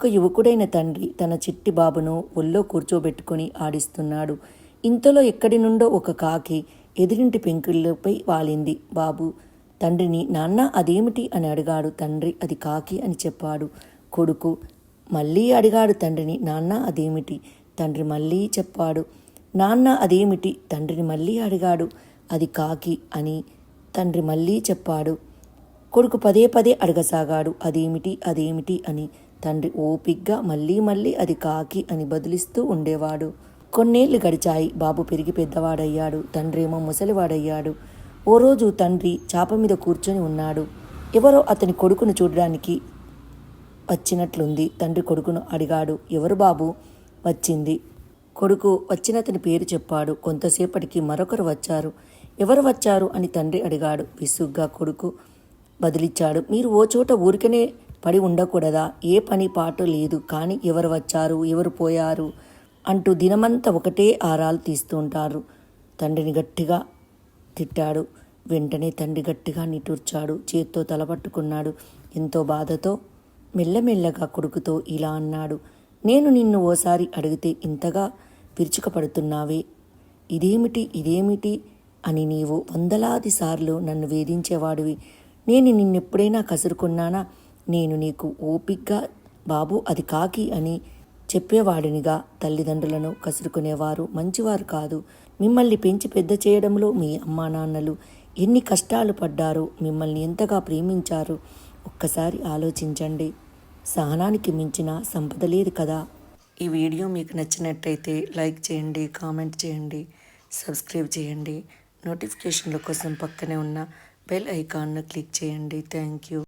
ఒక యువకుడైన తండ్రి తన చిట్టి బాబును ఒళ్ళో కూర్చోబెట్టుకుని ఆడిస్తున్నాడు. ఇంతలో ఎక్కడి నుండో ఒక కాకి ఎదురింటి పెంకుళ్ళపై వాలింది. బాబు తండ్రిని నాన్న అదేమిటి అని అడిగాడు తండ్రి. అది కాకి అని చెప్పాడు కొడుకు. మళ్ళీ అడిగాడు తండ్రిని. నాన్న అదేమిటి? తండ్రి మళ్ళీ చెప్పాడు. నాన్న అదేమిటి? తండ్రిని మళ్ళీ అడిగాడు. అది కాకి అని తండ్రి మళ్ళీ చెప్పాడు. కొడుకు పదే పదే అడగసాగాడు. అదేమిటి? అదేమిటి? అని తండ్రి ఓపిగ్గా మళ్ళీ మళ్ళీ అది కాకి అని బదిలిస్తూ ఉండేవాడు. కొన్నేళ్ళు గడిచాయి బాబు పెరిగి పెద్దవాడయ్యాడు తండ్రేమో ముసలివాడయ్యాడు. ఓ రోజు తండ్రి చాప మీద కూర్చొని ఉన్నాడు. ఎవరో అతని కొడుకును చూడడానికి వచ్చినట్లుంది. తండ్రి కొడుకును అడిగాడు ఎవరు బాబు? వచ్చింది. కొడుకు వచ్చిన అతని పేరు చెప్పాడు. కొంతసేపటికి మరొకరు వచ్చారు. ఎవరు వచ్చారు? అని తండ్రి అడిగాడు. విసుగ్గా కొడుకు బదిలిచ్చాడు. మీరు ఓ చోట ఊరికనే పడి ఉండకూడదా? ఏ పని పాటు లేదు. కానీ ఎవరు వచ్చారు? ఎవరు పోయారు? అంటూ దినమంతా ఒకటే ఆరాలు తీస్తూ ఉంటారు తండ్రిని గట్టిగా తిట్టాడు. వెంటనే తండ్రి గట్టిగా నిటూర్చాడు చేత్తో తలపట్టుకున్నాడు ఎంతో బాధతో మెల్లమెల్లగా కొడుకుతో ఇలా అన్నాడు. నేను నిన్ను ఓసారి అడిగితే ఇంతగా విరుచుకపడుతున్నావే? ఇదేమిటి? ఇదేమిటి? అని నీవు వందలాది సార్లు నన్ను వేధించేవాడివి. నేను నిన్నెప్పుడైనా కసురుకున్నానా? నేను నీకు ఓపిగ్గా బాబు అది కాకి అని చెప్పేవాడినిగా. తల్లిదండ్రులను కసురుకునేవారు మంచివారు కాదు. మిమ్మల్ని పెంచి పెద్ద చేయడంలో మీ అమ్మా నాన్నలు ఎన్ని కష్టాలు పడ్డారు మిమ్మల్ని ఎంతగా ప్రేమించారు? ఒక్కసారి ఆలోచించండి. సహనానికి మించిన సంపద లేదు కదా. ఈ వీడియో మీకు నచ్చినట్టయితే లైక్ చేయండి కామెంట్ చేయండి సబ్స్క్రైబ్ చేయండి. నోటిఫికేషన్ల కోసం పక్కనే ఉన్న బెల్ ఐకాన్ను క్లిక్ చేయండి. Thank you.